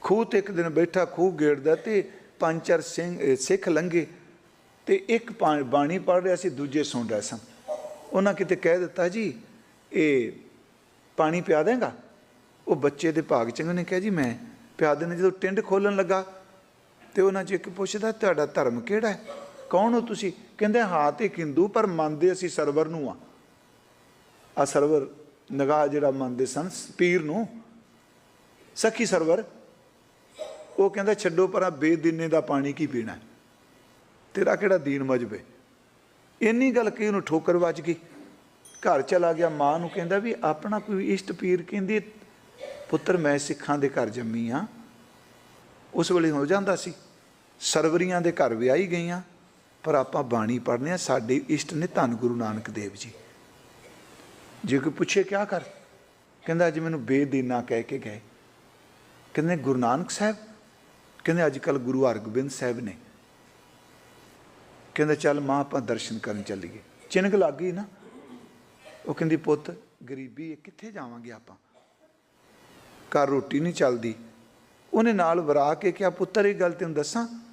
ਖੂਹ ਤੇ ਇੱਕ ਦਿਨ ਬੈਠਾ, ਖੂਹ ਗੇੜਦਾ ਤੇ ਪੰਜ ਚਾਰ ਸਿੰਘ ਸਿੱਖ ਲੰਘੇ ਤੇ ਇੱਕ ਪਾ- ਬਾਣੀ ਪੜ ਰਿਹਾ ਸੀ, ਦੂਜੇ ਸੁਣ ਰਿਹਾ ਸਨ ਉਹਨਾਂ ਕਿਤੇ ਕਹਿ ਦਿੱਤਾ, ਜੀ, ਇਹ ਪਾਣੀ ਪਿਆ ਦੇਗਾ? ਉਹ ਬੱਚੇ ਦੇ ਭਾਗ ਚੰਗ ਨੇ ਕਿਹਾ, ਜੀ, ਮੈਂ ਪਿਆ ਦੇਣਾ ਜਦੋਂ ਟਿੰਡ ਖੋਲਣ ਲੱਗਾ। ਤੇ ਉਹਨਾਂ ਚ ਇੱਕ ਪੁੱਛਦਾ, ਤੁਹਾਡਾ ਧਰਮ ਕਿਹੜਾ ਹੈ? ਕੌਣ ਹੋ ਤੁਸੀਂ? ਕਹਿੰਦੇ, ਹਾਂ, ਤੇ ਹਿੰਦੂ, ਪਰ ਮੰਨਦੇ ਅਸੀਂ ਸਰਵਰ ਨੂੰ ਆ। ਆ ਸਰਵਰ ਨਗਾ ਜਿਹੜਾ ਮੰਨਦੇ ਸਨ, ਪੀਰ ਨੂੰ। ਸਖੀ ਸਰਵਰ ਉਹ ਕਹਿੰਦਾ, ਛੱਡੋ ਪਰਾਂ ਬੇਦੀਨੇ ਦਾ ਪਾਣੀ ਕੀ ਪੀਣਾ ਤੇਰਾ ਕਿਹੜਾ ਦੀਨ ਮਜਬੇ ਇੰਨੀ ਗੱਲ ਕਹੀ ਉਹਨੂੰ ਠੋਕਰ ਵੱਜ ਗਈ। ਘਰ ਚਲਾ ਗਿਆ, ਮਾਂ ਨੂੰ ਕਹਿੰਦਾ ਵੀ ਆਪਣਾ ਕੋਈ ਇਸ਼ਟ ਪੀਰ ਕਹਿੰਦੀ, ਪੁੱਤਰ, ਮੈਂ ਸਿੱਖਾਂ ਦੇ ਘਰ ਜੰਮੀ ਆ। ਉਸ ਵੇਲੇ ਹੋ ਜਾਂਦਾ ਸੀ। ਸਰਵਰੀਆਂ ਦੇ ਘਰ ਵਿਆਹੀ ਗਈਆਂ, ਪਰ ਆਪਾਂ ਬਾਣੀ ਪੜ੍ਹਨੇ ਆ, ਸਾਡੇ ਇਸ਼ਟ ਨੇ ਧੰਨ ਗੁਰੂ ਨਾਨਕ ਦੇਵ ਜੀ। ਜੇ ਕੋਈ ਪੁੱਛੇ, ਕਿਆ ਕਰ? ਕਹਿੰਦਾ, ਅੱਜ ਮੈਨੂੰ ਬੇਦੀਨਾ ਕਹਿ ਕੇ ਗਏ। ਕਹਿੰਦੇ, ਗੁਰੂ ਨਾਨਕ ਸਾਹਿਬ ਕਹਿੰਦੇ ਅੱਜ ਕੱਲ ਗੁਰੂ ਹਰਗੋਬਿੰਦ ਸਾਹਿਬ ਨੇ। ਕਹਿੰਦਾ ਚੱਲ ਮਾਂ ਆਪਾਂ ਦਰਸ਼ਨ ਕਰਨ ਚੱਲੀਏ। ਚਿੰਨਕ ਲੱਗ ਗਈ ਨਾ। ਉਹ ਕਹਿੰਦੀ ਪੁੱਤ ਗਰੀਬੀ ਹੈ, ਕਿੱਥੇ ਜਾਵਾਂਗੇ ਆਪਾਂ? ਘਰ ਰੋਟੀ ਨਹੀਂ ਚੱਲਦੀ। ਉਹਨੇ ਨਾਲ ਵਰਾ ਕੇ ਕਿਹਾ, ਪੁੱਤਰ ਇਹ ਗੱਲ ਤੈਨੂੰ ਦੱਸਾਂ?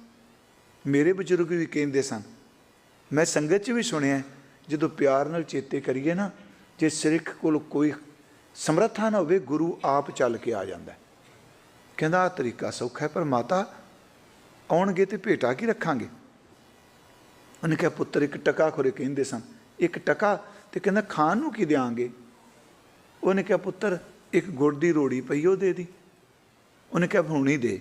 ਮੇਰੇ ਬਜ਼ੁਰਗ ਵੀ ਕਹਿੰਦੇ ਸਨ। ਮੈਂ ਸੰਗਤ 'ਚ ਵੀ ਸੁਣਿਆ ਜਦੋਂ ਪਿਆਰ ਨਾਲ ਚੇਤੇ ਕਰੀਏ ਨਾ, ਜੇ ਸਿੱਖ ਕੋਲ ਕੋਈ ਸਮਰੱਥਾ ਨਾ ਹੋਵੇ, ਗੁਰੂ ਆਪ ਚੱਲ ਕੇ ਆ ਜਾਂਦਾ ਹੈ। ਕਹਿੰਦਾ ਆਹ ਤਰੀਕਾ ਸੌਖਾ ਹੈ, ਪਰ ਮਾਤਾ ਆਉਣਗੇ ਤੇ ਭੇਟਾ ਕੀ ਰੱਖਾਂਗੇ? ਉਹਨੇ ਕਿਹਾ, ਪੁੱਤਰ, ਇੱਕ ਟਕਾ ਖੋਰੇ ਕਹਿੰਦੇ ਸਨ। ਇੱਕ ਟਕਾ ਤੇ ਕਹਿੰਦਾ, ਖਾਣ ਨੂੰ ਕੀ ਦਿਆਂਗੇ? ਉਹਨੇ ਕਿਹਾ, ਪੁੱਤਰ, ਇੱਕ ਗੁੜ ਦੀ ਰੋੜੀ ਪਈ ਉਹ ਦੇ ਦੀ। ਉਹਨੇ ਕਿਹਾ, ਹੁਣੀ ਦੇ।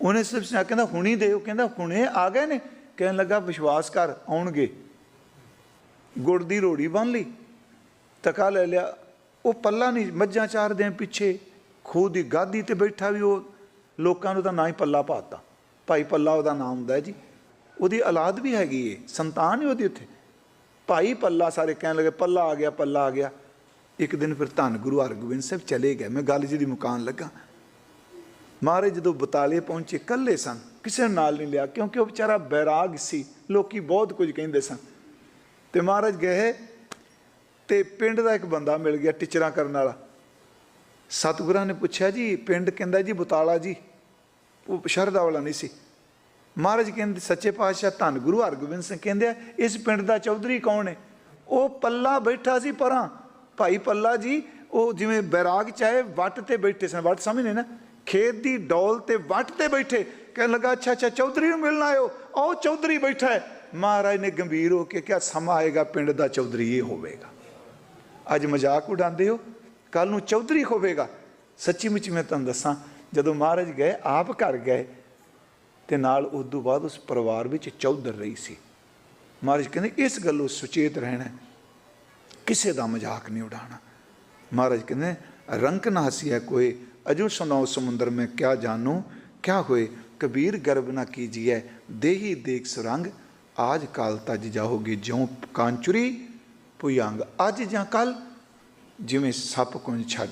ਉਹਨੇ ਸਿਰਫ ਸਿਆ ਕਹਿੰਦਾ, ਹੁਣੀ ਦੇ। ਉਹ ਕਹਿੰਦਾ, ਹੁਣੇ ਆ ਗਏ ਨੇ। ਕਹਿਣ ਲੱਗਾ, ਵਿਸ਼ਵਾਸ ਕਰ, ਆਉਣਗੇ। ਗੁੜ ਦੀ ਰੋੜੀ ਬੰਨ ਲਈ। ਟਕਾ ਲੈ ਲਿਆ। ਉਹ ਪੱਲਾ ਨਹੀਂ, ਮੱਝਾਂ ਚਾਰਦੇ ਆ ਪਿੱਛੇ। ਖੂਹ ਦੀ ਗਾਦੀ ਤੇ ਬੈਠਾ ਵੀ ਉਹ ਲੋਕਾਂ ਨੂੰ ਤਾਂ ਨਾ ਹੀ ਪੱਲਾ ਪਾਤਾ। ਭਾਈ ਪੱਲਾ ਉਹਦਾ ਨਾਮ ਹੁੰਦਾ ਜੀ। ਉਹਦੀ ਔਲਾਦ ਵੀ ਹੈਗੀ ਏ, ਸੰਤਾਨ ਹੀ ਉਹਦੀ ਉੱਥੇ। ਭਾਈ ਪੱਲਾ ਸਾਰੇ ਕਹਿਣ ਲੱਗੇ, ਪੱਲਾ ਆ ਗਿਆ, ਪੱਲਾ ਆ ਗਿਆ। ਇੱਕ ਦਿਨ ਫਿਰ ਧੰਨ ਗੁਰੂ ਹਰਗੋਬਿੰਦ ਸਾਹਿਬ ਚਲੇ ਗਏ। ਮੈਂ ਗੱਲ ਜੀ ਦੀ ਮੁਕਾਨ ਲੱਗਾ। ਮਹਾਰਾਜ ਜਦੋਂ ਬਤਾਲੇ ਪਹੁੰਚੇ, ਇਕੱਲੇ ਸਨ। ਕਿਸੇ ਨਾਲ ਨਹੀਂ ਲਿਆ, ਕਿਉਂਕਿ ਉਹ ਵਿਚਾਰਾ ਬੈਰਾਗ ਸੀ। ਲੋਕੀ ਬਹੁਤ ਕੁਝ ਕਹਿੰਦੇ ਸਨ। ਤੇ ਮਹਾਰਾਜ ਗਏ ਤੇ ਪਿੰਡ ਦਾ ਇੱਕ ਬੰਦਾ ਮਿਲ ਗਿਆ ਟਿਚਰਾਂ ਕਰਨ ਵਾਲਾ। ਸਤਿਗੁਰਾਂ ਨੇ ਪੁੱਛਿਆ ਜੀ, ਪਿੰਡ ਕਹਿੰਦਾ ਜੀ ਬੁਤਾਲਾ ਜੀ, ਉਹ ਸ਼ਰਧਾ ਵਾਲਾ ਨਹੀਂ ਸੀ। ਮਹਾਰਾਜ ਕਹਿੰਦੇ, ਸੱਚੇ ਪਾਤਸ਼ਾਹ ਧੰਨ ਗੁਰੂ ਹਰਗੋਬਿੰਦ ਸਿੰਘ ਕਹਿੰਦੇ ਇਸ ਪਿੰਡ ਦਾ ਚੌਧਰੀ ਕੌਣ ਹੈ? ਉਹ ਪੱਲਾ ਬੈਠਾ ਸੀ ਪਰਾਂ। ਭਾਈ ਪੱਲਾ ਜੀ, ਉਹ ਜਿਵੇਂ ਬੈਰਾਗ ਚਾਹੇ ਵੱਟ ਤੇ ਬੈਠੇ ਸਨ। ਵੱਟ ਸਮਝਨੇ ਨਾ ਖੇਤ ਦੀ ਡੋਲ ਤੇ ਵੱਟ ਤੇ ਬੈਠੇ। ਕਹਿਣ ਲੱਗਾ, ਅੱਛਾ ਅੱਛਾ, ਚੌਧਰੀ ਨੂੰ ਮਿਲਣ ਆਇਓ। ਆਓ ਚੌਧਰੀ ਬੈਠਾ ਹੈ। ਮਹਾਰਾਜ ਨੇ ਗੰਭੀਰ ਹੋ ਕੇ ਕਿਹਾ, ਸਮਾਂ ਆਏਗਾ, ਪਿੰਡ ਦਾ ਚੌਧਰੀ ਇਹ ਹੋਵੇਗਾ। ਅੱਜ ਮਜ਼ਾਕ ਉਡਾਉਂਦੇ ਹੋ? ਕੱਲ ਨੂੰ ਚੌਧਰੀ ਹੋਵੇਗਾ। ਸੱਚੀ ਮੁੱਚੀ ਮੈਂ ਤੁਹਾਨੂੰ ਦੱਸਾਂ, ਜਦੋਂ ਮਹਾਰਾਜ ਗਏ, ਆਪ ਘਰ ਗਏ, ਤੇ ਨਾਲ ਉਸ ਤੋਂ ਬਾਅਦ ਉਸ ਪਰਿਵਾਰ ਵਿੱਚ ਚੌਧਰ ਰਹੀ ਸੀ। ਮਹਾਰਾਜ ਕਹਿੰਦੇ, ਇਸ ਗੱਲੋਂ ਸੁਚੇਤ ਰਹਿਣਾ, ਕਿਸੇ ਦਾ ਮਜ਼ਾਕ ਨਹੀਂ ਉਡਾਣਾ ਮਹਾਰਾਜ ਕਹਿੰਦੇ ਰੰਕ ਨਾ ਹਸੀਆ ਕੋਈ, ਅਜੂ ਸੁਣਾਓ ਸਮੁੰਦਰ, ਮੈਂ ਕਿਆ ਜਾਣੂ, ਕਿਆ ਹੋਏ, ਕਬੀਰ ਗਰਬ ਨਾ ਕੀਜੀਐ, ਦੇਹੀ ਦੇਖ ਸੁਰੰਗ, ਆਜ ਕਾਲ ਤਜ ਜਾਓਗੇ ਜਿਉ ਕਾਂਚੁਰੀ ਭੁਯੰਗ ਅੱਜ ਜਾਂ ਕੱਲ ਜਿਵੇਂ ਸੱਪ ਕੁੰਜ ਛੱਡ